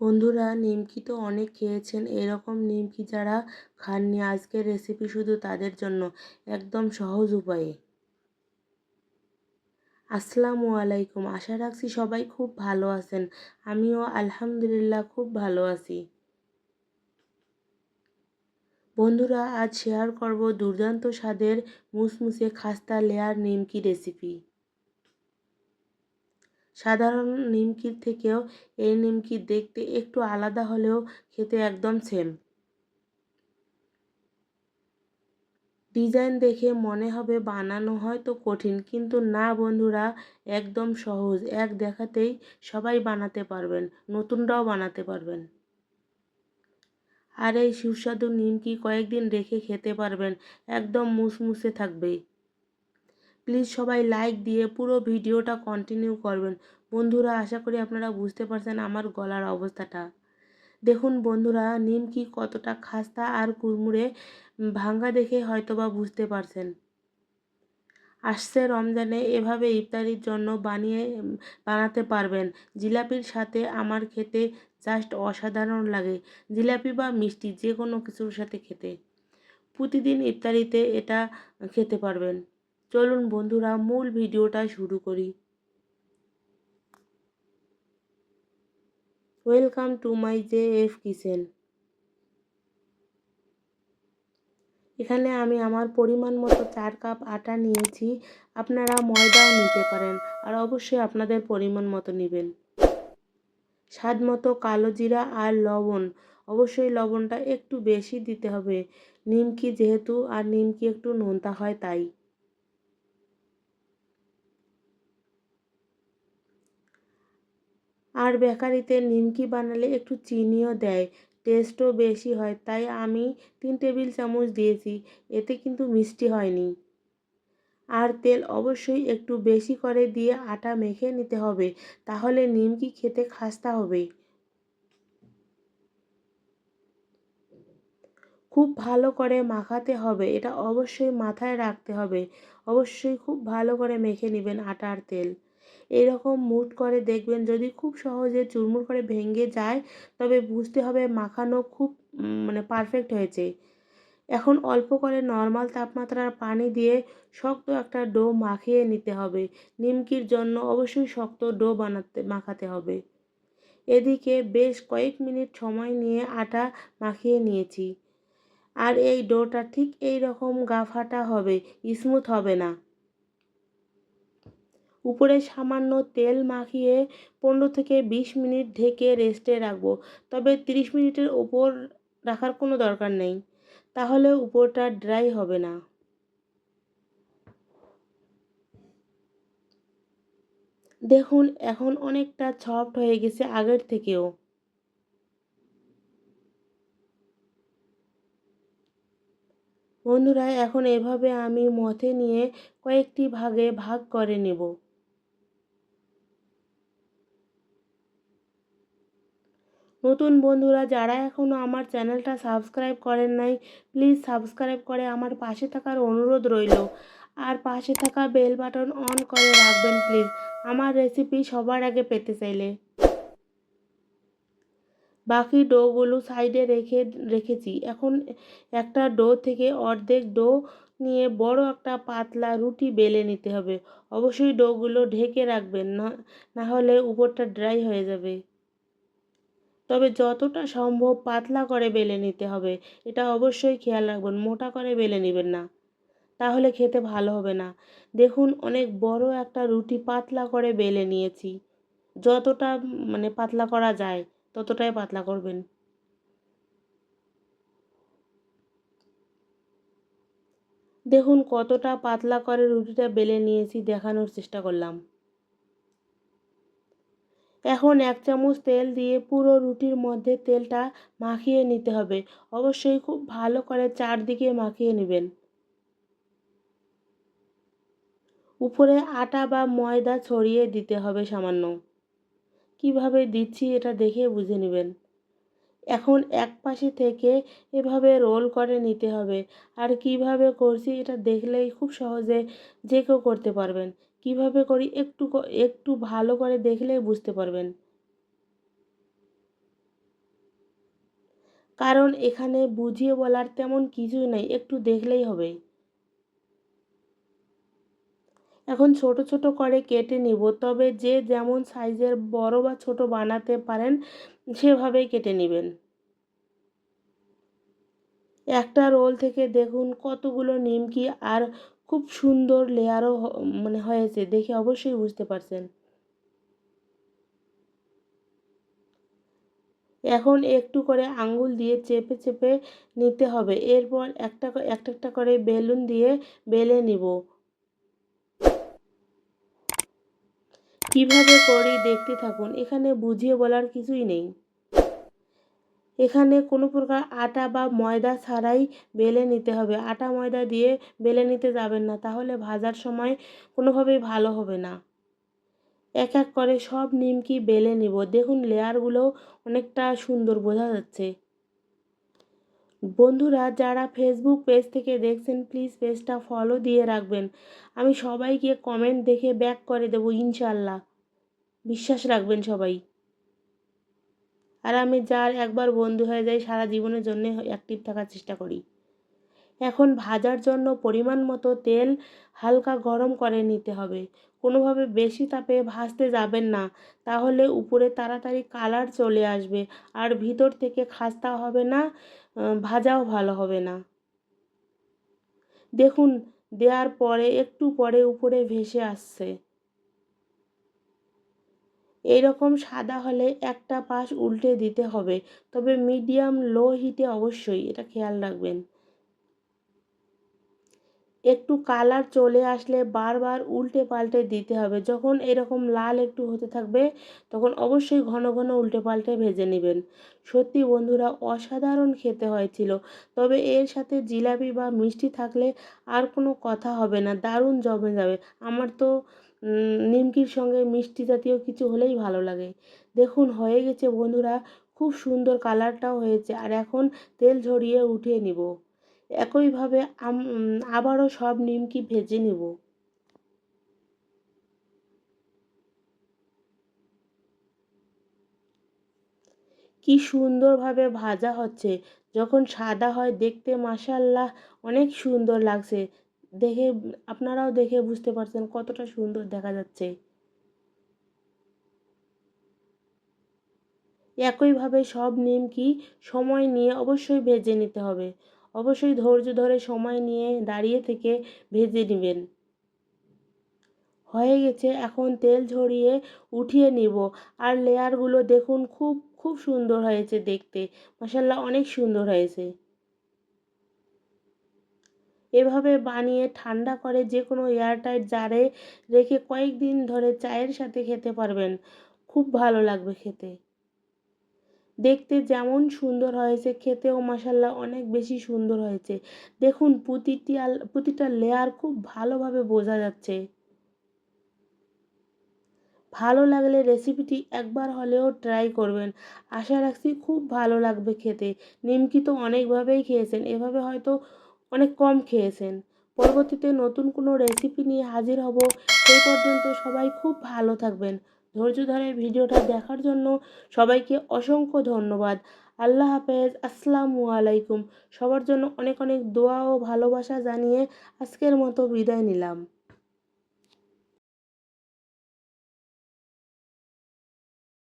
বন্ধুরা নিমকি তো অনেক খেয়েছেন। এরকম নিমকি যারা খাননি, আজকের রেসিপি শুধু তাদের জন্য। একদম সহজ উপায়ে। আসসালামু আলাইকুম। আশা রাখছি সবাই খুব ভালো আছেন। আমিও আলহামদুলিল্লাহ খুব ভালো আছি। বন্ধুরা, আজ শেয়ার করব দুর্দান্ত স্বাদের মুসমুসে খাস্তা লেয়ার নিমকি রেসিপি সাধারণ নিমকির থেকেও এই নিমকি দেখতে একটু আলাদা হলেও খেতে একদম সেম ডিজাইন দেখে মনে হবে বানানো হয়তো কঠিন, কিন্তু না বন্ধুরা, একদম সহজ। এক দেখাতেই সবাই বানাতে পারবেন, নতুনরাও বানাতে পারবেন। আর এই সুস্বাদু নিমকি কয়েকদিন রেখে খেতে পারবেন, একদম মুসমুসে থাকবে প্লিজ সবাই লাইক দিয়ে পুরো ভিডিওটা কন্টিনিউ করবেন। বন্ধুরা, আশা করি আপনারা বুঝতে পারছেন আমার গলার অবস্থাটা। দেখুন বন্ধুরা নিমকি কতটা খাস্তা আর কুরমুড়ে ভাঙ্গা দেখে হয়তোবা বুঝতে পারছেন। আসছে রমজানে এভাবে ইফতারির জন্য বানিয়ে, বানাতে পারবেন। জিলাপির সাথে আমার খেতে জাস্ট অসাধারণ লাগে। জিলাপি বা মিষ্টি যে কোনো কিছুর সাথে খেতে। প্রতিদিন ইফতারিতে এটা খেতে পারবেন। চলুন বন্ধুরা, মূল ভিডিওটা শুরু করি। Welcome to my J F kitchen এখানে আমি আমার পরিমাণ মতো চার কাপ আটা নিয়েছি। আপনারা ময়দাও নিতে পারেন আর অবশ্যই আপনাদের পরিমাণ মতো নেবেন। স্বাদ মতো কালো জিরা আর লবণ। অবশ্যই লবণটা একটু বেশি দিতে হবে। নিমকি যেহেতু আর নিমকি একটু নোনতা হয় তাই। আর বেকারিতে নিমকি বানালে একটু চিনিও দেয়, টেস্টও বেশি হয়, তাই আমি তিন টেবিল চামচ দিয়েছি, এতে কিন্তু মিষ্টি হয়নি। আর তেল অবশ্যই একটু বেশি করে দিয়ে আটা মেখে নিতে হবে, তাহলে নিমকি খেতে খাস্তা হবে। খুব ভালো করে মাখাতে হবে, এটা অবশ্যই মাথায় রাখতে হবে, অবশ্যই খুব ভালো করে মেখে নেবেন আটার তেল। এরকম মুট করে দেখবেন। যদি খুব সহজে চুরমুর করে ভেঙে যায়, তবে বুঝতে হবে মাখানো খুব মানে পারফেক্ট হয়েছে। এখন অল্প করে নর্মাল তাপমাত্রার পানি দিয়ে শক্ত একটা ডো মাখিয়ে নিতে হবে। নিমকির জন্য অবশ্যই শক্ত ডো বানাতে, মাখাতে হবে। এদিকে বেশ কয়েক মিনিট সময় নিয়ে আটা মাখিয়ে নিয়েছি। আর এই ডোটা ঠিক এই রকম গাফাটা হবে স্মুথ হবে না। উপরে সামান্য তেল মাখিয়ে পনেরো থেকে বিশ মিনিট ঢেকে রেস্টে রাখব। তবে তিরিশ মিনিটের ওপর রাখার কোনো দরকার নেই। তাহলে উপরটা ড্রাই হবে না। দেখুন, এখন অনেকটা সফট হয়ে গেছে আগের থেকেও। বন্ধুরা, এখন এভাবে আমি মথে নিয়ে কয়েকটি ভাগে ভাগ করে নেব। নতুন বন্ধুরা, যারা এখনও আমার চ্যানেলটা সাবস্ক্রাইব করেন নাই, প্লিজ সাবস্ক্রাইব করে আমার পাশে থাকার অনুরোধ রইল। আর পাশে থাকা বেল বাটন অন করে রাখবেন, প্লিজ। আমার রেসিপি সবার আগে পেতে চাইলে। বাকি ডোগুলো সাইডে রেখে, রেখেছি। এখন একটা ডো থেকে অর্ধেক ডো নিয়ে বড় একটা পাতলা রুটি বেলে নিতে হবে। অবশ্যই ডোগুলো ঢেকে রাখবেন না হলে উপরটা ড্রাই হয়ে যাবে। তবে যতটা সম্ভব পাতলা করে বেলে নিতে হবে। এটা অবশ্যই খেয়াল রাখবেন, মোটা করে বেলে নেবেন না। তাহলে খেতে ভালো হবে না। দেখুন, অনেক বড় একটা রুটি পাতলা করে বেলে নিয়েছি। যতটা মানে পাতলা করা যায়, ততটাই পাতলা করবেন। দেখুন, কতটা পাতলা করে রুটিটা বেলে নিয়েছি দেখানোর চেষ্টা করলাম। এখন এক চামচ তেল দিয়ে পুরো রুটির মধ্যে তেলটা মাখিয়ে নিতে হবে। অবশ্যই খুব ভালো করে চারদিকে মাখিয়ে নেবেন। উপরে আটা বা ময়দা ছড়িয়ে দিতে হবে সামান্য। কীভাবে দিচ্ছি এটা দেখে বুঝে নেবেন। এখন এক পাশে থেকে এভাবে রোল করে নিতে হবে। আর কীভাবে করছি এটা দেখলেই খুব সহজে যে কেউ করতে পারবেন। কীভাবে করি? একটু একটু ভালো করে দেখলেই বুঝতে পারবেন। কারণ এখানে বুঝিয়ে বলার তেমন কিছুই নাই, একটু দেখলেই হবে। এখন ছোট ছোট করে কেটে নিব, তবে যে যেমন সাইজের বড় বা ছোট বানাতে পারেন, সেভাবেই কেটে নেবেন। একটা রোল থেকে দেখুন কতগুলো নিমকি আর খুব সুন্দর লেয়ারও মানে হয়েছে, দেখে অবশ্যই বুঝতে পারছেন। এখন একটু করে আঙ্গুল দিয়ে চেপে চেপে নিতে হবে, এরপর একটা একটা একটা করে বেলুন দিয়ে বেলে নিব। কীভাবে করি দেখতে থাকুন, এখানে বুঝিয়ে বলার কিছুই নেই। এখানে কোনো প্রকার আটা বা ময়দা ছাড়াই বেলে নিতে হবে। আটা, ময়দা দিয়ে বেলে নিতে যাবেন না, তাহলে ভাজার সময় কোনোভাবেই ভালো হবে না। এক এক করে সব নিমকি বেলে নিব। দেখুন, লেয়ারগুলো অনেকটা সুন্দর বোঝা যাচ্ছে। বন্ধুরা, যারা ফেসবুক পেজ থেকে দেখছেন প্লিজ পেজটা ফলো দিয়ে রাখবেন। আমি সবাইকে কমেন্ট দেখে ব্যাক করে দেবো ইনশাল্লাহ বিশ্বাস রাখবেন সবাই। আর আমি যার একবার বন্ধু হয়ে যাই, সারা জীবনের জন্য অ্যাক্টিভ থাকার চেষ্টা করি। এখন ভাজার জন্য পরিমাণ মতো তেল হালকা গরম করে নিতে হবে। কোনোভাবে বেশি তাপে ভাজতে যাবেন না, তাহলে উপরে তাড়াতাড়ি কালার চলে আসবে আর ভিতর থেকে খাস্তা হবে না ভাজাও ভালো হবে না। দেখুন, দেওয়ার পরে, একটু পরে উপরে ভেসে আসছে। এইরকম সাদা হলে একটা পাশ উল্টে দিতে হবে। তবে মিডিয়াম লো হিটে অবশ্যই, এটা খেয়াল রাখবেন। একটু কালার চলে আসলে বারবার উল্টে পাল্টে দিতে হবে। যখন এরকম লাল একটু হতে থাকবে, তখন অবশ্যই ঘন ঘন উল্টে পাল্টে ভেজে নেবেন। সত্যি বন্ধুরা, অসাধারণ খেতে হয়েছিল। তবে এর সাথে জিলাপি বা মিষ্টি থাকলে আর কোনো কথা হবে না, দারুণ জমে যাবে। আমার তো নিমকির সঙ্গে মিষ্টি জাতীয় কিছু হলেই ভালো লাগে। দেখুন, হয়ে গেছে বন্ধুরা, খুব সুন্দর কালারটাও হয়েছে, আর এখন তেল ঝরিয়ে উঠিয়ে নিব। একইভাবে আবারও সব নিমকি ভেজে নেব। কি সুন্দরভাবে ভাজা হচ্ছে, যখন সাদা হয় দেখতে মাসাল্লাহ অনেক সুন্দর লাগছে। দেখে, আপনারাও দেখে বুঝতে পারছেন কতটা সুন্দর দেখা যাচ্ছে। একইভাবে সব নিমকি সময় নিয়ে অবশ্যই ভেজে নিতে হবে। অবশ্যই ধৈর্য ধরে সময় নিয়ে দাঁড়িয়ে থেকে ভেজে নেবেন। হয়ে গেছে, এখন তেল ঝরিয়ে উঠিয়ে নিব। আর লেয়ারগুলো দেখুন, খুব খুব সুন্দর হয়েছে দেখতে। মশাল্লা অনেক সুন্দর হয়েছে। এভাবে বানিয়ে ঠান্ডা করে যে কোনো এয়ারটাইট জারে রেখে কয়েকদিন ধরে চায়ের সাথে খেতে পারবেন। খুব ভালো লাগবে খেতে। দেখতে যেমন সুন্দর হয়েছে, খেতেও মশাল্লা অনেক বেশি সুন্দর হয়েছে। দেখুন প্রতিটি প্রতিটা লেয়ার খুব ভালোভাবে বোঝা যাচ্ছে। ভালো লাগলে রেসিপিটি একবার হলেও ট্রাই করবেন। আশা রাখছি খুব ভালো লাগবে খেতে। নিমকি তো অনেকভাবেই খেয়েছেন। এভাবে হয়তো অনেক কম খেয়েছেন। পরবর্তীতে নতুন কোনো রেসিপি নিয়ে হাজির হব। সেই পর্যন্ত সবাই খুব ভালো থাকবেন। ধৈর্য ধরে ভিডিওটা দেখার জন্য সবাইকে অসংখ্য ধন্যবাদ। আল্লাহ হাফেজ। আসসালামু আলাইকুম। সবার জন্য অনেক অনেক দোয়া ও ভালোবাসা জানিয়ে আজকের মতো বিদায় নিলাম।